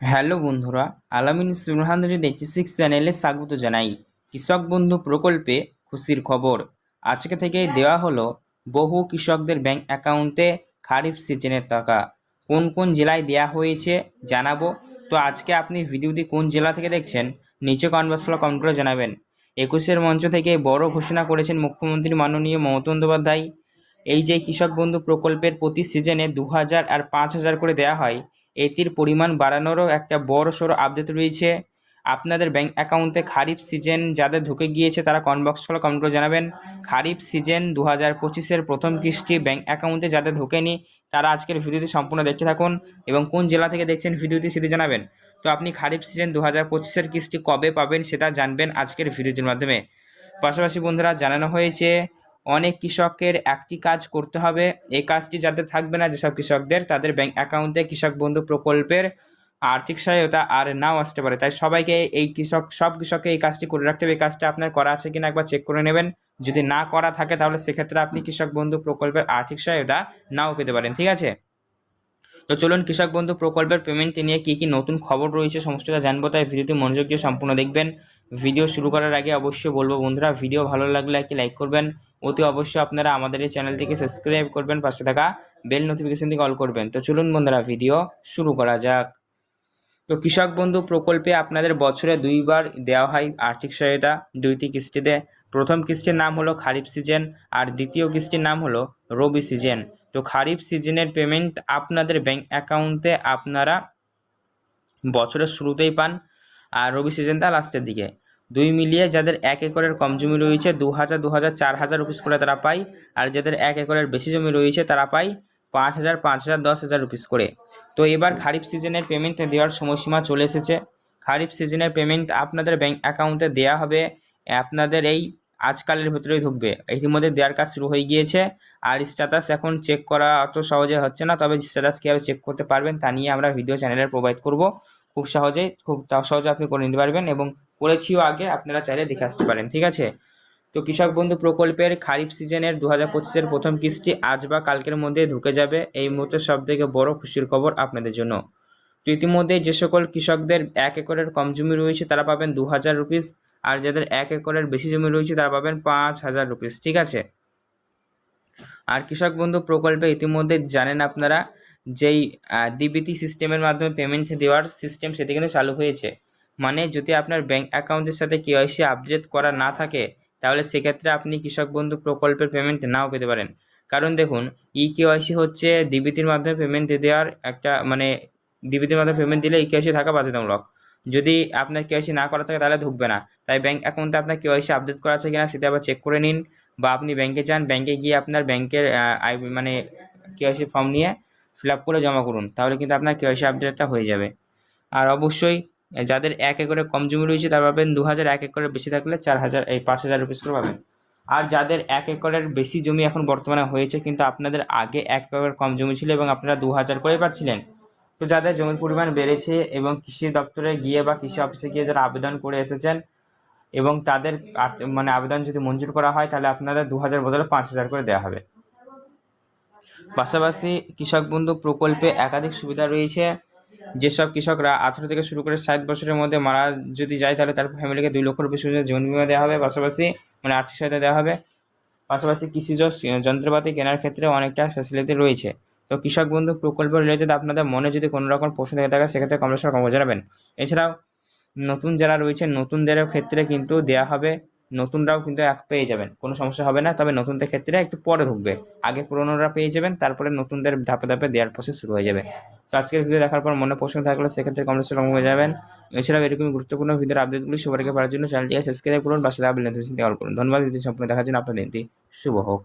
Hello বন্ধুরা, আলামিন সুরহানের eighty six চ্যানেলে স্বাগত জানাই। কৃষক বন্ধু প্রকল্পে খুশির খবর। আজকে থেকে দেওয়া হলো, বহু কৃষকদের ব্যাংক অ্যাকাউন্টে খারিফ সিজনের টাকা। কোন কোন জেলায় দেওয়া হয়েছে জানাব। তো আজকে আপনি ভিডিওটি কোন জেলা থেকে দেখছেন, নিচে কনভার্সলা কমেন্ট করে জানাবেন। একুশের মঞ্চ থেকে বড় ঘোষণা করেছেন মুখ্যমন্ত্রী মাননীয় মমতা এই যে কৃষক বন্ধু প্রকল্পের প্রতি সিজনে দু হাজার আর পাঁচ হাজার করে দেওয়া হয় এটির পরিমাণ বাড়ানোরও একটা বড় সড়ো আপডেট রয়েছে। আপনাদের ব্যাংক অ্যাকাউন্টে খারিফ সিজন যাদের ঢুকে গিয়েছে তারা কনবক্স করে কমেন্ট করে জানাবেন। খারিফ সিজন দু হাজার পঁচিশের প্রথম কিস্তি ব্যাংক অ্যাকাউন্টে যাদের ঢোকেনি, তারা আজকের ভিডিওটি সম্পূর্ণ দেখতে থাকুন এবং কোন জেলা থেকে দেখছেন ভিডিওটি সেটি জানাবেন। তো আপনি খারিফ সিজন দু হাজার পঁচিশের কিস্তি কবে পাবেন সেটা জানবেন আজকের ভিডিওটির মাধ্যমে। পাশাপাশি বন্ধুরা, জানানো হয়েছে অনেক কৃষকের একটি কাজ করতে হবে। এই কাজটি যাদের থাকবে না, যেসব কৃষকদের তাদের ব্যাংক অ্যাকাউন্টে কৃষক বন্ধু প্রকল্পের আর্থিক সহায়তা আর নাও আসতে পারে। তাই সবাইকে এই কৃষক, সব কৃষককে এই কাজটি করে রাখতে হবে। এই কাজটা আপনার করা আছে কিনা একবার চেক করে নেবেন। যদি না করা থাকে, তাহলে সেক্ষেত্রে আপনি কৃষক বন্ধু প্রকল্পের আর্থিক সহায়তা নাও পেতে পারেন। ঠিক আছে? তো চলুন কৃষক বন্ধু প্রকল্পের পেমেন্ট নিয়ে কী কী নতুন খবর রয়েছে সমস্তটা জানব। তাই ভিডিওটি মনোযোগ দিয়ে সম্পূর্ণ দেখবেন। ভিডিও শুরু করার আগে অবশ্যই বলব বন্ধুরা, ভিডিও ভালো লাগলে একটি লাইক করবেন। অতি অবশ্যই আপনারা আমাদের এই চ্যানেলটিকে সাবস্ক্রাইব করবেন, পাশে থাকা বেল নোটিফিকেশন থেকে অল করবেন। তো চলুন বন্ধুরা ভিডিও শুরু করা যাক। তো কৃষক বন্ধু প্রকল্পে আপনাদের বছরে দুইবার দেওয়া হয় আর্থিক সহায়তা, দুইটি কিস্তিতে। প্রথম কিস্তির নাম হলো খারিফ সিজন, আর দ্বিতীয় কিস্তির নাম হলো রবি সিজন। তো খারিফ সিজনের পেমেন্ট আপনাদের ব্যাংক অ্যাকাউন্টে আপনারা বছরের শুরুতেই পান, আর রবি সিজনটা লাস্টের দিকে। দুই মিলিয়ে যাদের এক একরের কম জমি রয়েছে, দু হাজার দু হাজার, চার হাজার রুপিস করে তারা পায়। আর যাদের এক একরের বেশি জমি রয়েছে, তারা পায় পাঁচ হাজার পাঁচ হাজার, দশ হাজার রুপিস করে। তো এবার খারিফ সিজনের পেমেন্ট দেওয়ার সময়সীমা চলে এসেছে। খারিফ সিজনের পেমেন্ট আপনাদের ব্যাঙ্ক অ্যাকাউন্টে দেওয়া হবে। আপনাদের এই আজকালের ভেতরেই ঢুকবে। ইতিমধ্যে দেওয়ার কাজ শুরু হয়ে গিয়েছে। আর স্ট্যাটাস এখন চেক করা অত সহজে হচ্ছে না। তবে স্ট্যাটাস কীভাবে চেক করতে পারবেন তা নিয়ে আমরা ভিডিও চ্যানেলে প্রোভাইড করব। খুব সহজেই, খুব সহজে আপনি করে নিতে পারবেন এবং করেছিও আগে, আপনারা চাইলে দেখে আসতে পারেন, ঠিক আছে? তো কৃষক বন্ধু প্রকল্পের খারিফ সিজনের দু হাজার পঁচিশের প্রথম কিস্তি আজ বা কালকের মধ্যে ঢুকে যাবে। এই মুহূর্তে সব থেকে বড় খুশির খবর আপনাদের জন্য। তো ইতিমধ্যে যে সকল কৃষকদের এক একরের কম জমি রয়েছে, তারা পাবেন দু হাজার রুপিস। আর যাদের এক একরের বেশি জমি রয়েছে, তারা পাবেন পাঁচ হাজার রুপিস, ঠিক আছে? আর কৃষক বন্ধু প্রকল্পে ইতিমধ্যে জানেন আপনারা, যেই ডিবিটি সিস্টেমের মাধ্যমে পেমেন্ট দেওয়ার সিস্টেম সেটি কিন্তু চালু হয়েছে। মানে যদি আপনার ব্যাঙ্ক অ্যাকাউন্টের সাথে কেওয়াইসি আপডেট করা না থাকে, তাহলে সেক্ষেত্রে আপনি কৃষক বন্ধু প্রকল্পের পেমেন্ট নাও পেতে পারেন। কারণ দেখুন ই কেওয়াইসি হচ্ছে ডিবিটির মাধ্যমে পেমেন্ট দেওয়ার একটা মানে ডিবিটির মাধ্যমে পেমেন্ট দিলে ই কেওয়াইসি থাকা বাধ্যতামূলক। যদি আপনার কেওয়াইসি না করা থাকে, তাহলে ঢুকবে না। তাই ব্যাঙ্ক অ্যাকাউন্টে আপনার কেওয়াইসি আপডেট করা আছে কিনা, সেটা আবার চেক করে নিন। বা আপনি ব্যাংকে যান ব্যাংকে গিয়ে আপনার ব্যাংকের মানে কেওয়াইসি ফর্ম নিয়ে ফিল আপ করে জমা করুন। তাহলে কিন্তু আপনার কেওয়াইসি আপডেটটা হয়ে যাবে। আর অবশ্যই যাদের এক একরে কম জমি রয়েছে, তারা পাবেন দু হাজার এক একরের বেশি থাকলে চার হাজার এই পাঁচ হাজার রুপিস করে পাবেন। আর যাদের এক একরের বেশি জমি এখন বর্তমানে হয়েছে, কিন্তু আপনাদের আগে এক একরের কম জমি ছিল এবং আপনারা দু হাজার করে পাচ্ছিলেন, তো যাদের জমির পরিমাণ বেড়েছে এবং কৃষি দপ্তরে গিয়ে বা কৃষি অফিসে গিয়ে যারা আবেদন করে এসেছেন এবং তাদের মানে আবেদন যদি মঞ্জুর করা হয়, তাহলে আপনাদের দু হাজার বদলে পাঁচ হাজার করে দেওয়া হবে। পাশাপাশি কৃষক বন্ধু প্রকল্পে একাধিক সুবিধা রয়েছে। যেসব কৃষকরা আঠেরো থেকে শুরু করে ষাট বছরের মধ্যে মারা যদি যায়, তাহলে তার ফ্যামিলিকে দুই লক্ষ রুপি সুবিধা জীবন বিমা দেওয়া হবে। পাশাপাশি মানে আর্থিক সহায়তা দেওয়া হবে। পাশাপাশি কৃষিজ, যন্ত্রপাতি কেনার ক্ষেত্রে অনেকটা ফ্যাসিলিটি রয়েছে। তো কৃষক বন্ধু প্রকল্প রিলেটেড আপনাদের মনে যদি কোনো রকম প্রশ্ন থেকে থাকে সেক্ষেত্রে কমলেশ্বর কম জানাবেন। এছাড়াও, নতুন যারা রয়েছে নতুনদের ক্ষেত্রে কিন্তু দেওয়া হবে নতুনরাও কিন্তু এক পেয়ে যাবেন। কোনো সমস্যা হবে না, তবে নতুনদের ক্ষেত্রে একটু পরে ঢুকবে। আগে পুরোনোরা পেয়ে যাবেন, তারপরে নতুনদের ধাপে ধাপে দেওয়ার প্রসেস শুরু হয়ে যাবে। তো আজকের ভিডিও দেখার পর মনে প্রশ্ন থাকলে, সেক্ষেত্রে কমেন্টসে রঙ হয়ে যাবেন। এছাড়াও এরকম গুরুত্বপূর্ণ ভিডিওর আপডেটগুলি আগে পাওয়ার জন্য চ্যানেলটিকে সাবস্ক্রাইব করুন বেল নোটিফিকেশন অল করুন। ধন্যবাদ সম্পূর্ণ দেখার জন্য আপনার দিনটি শুভ হোক।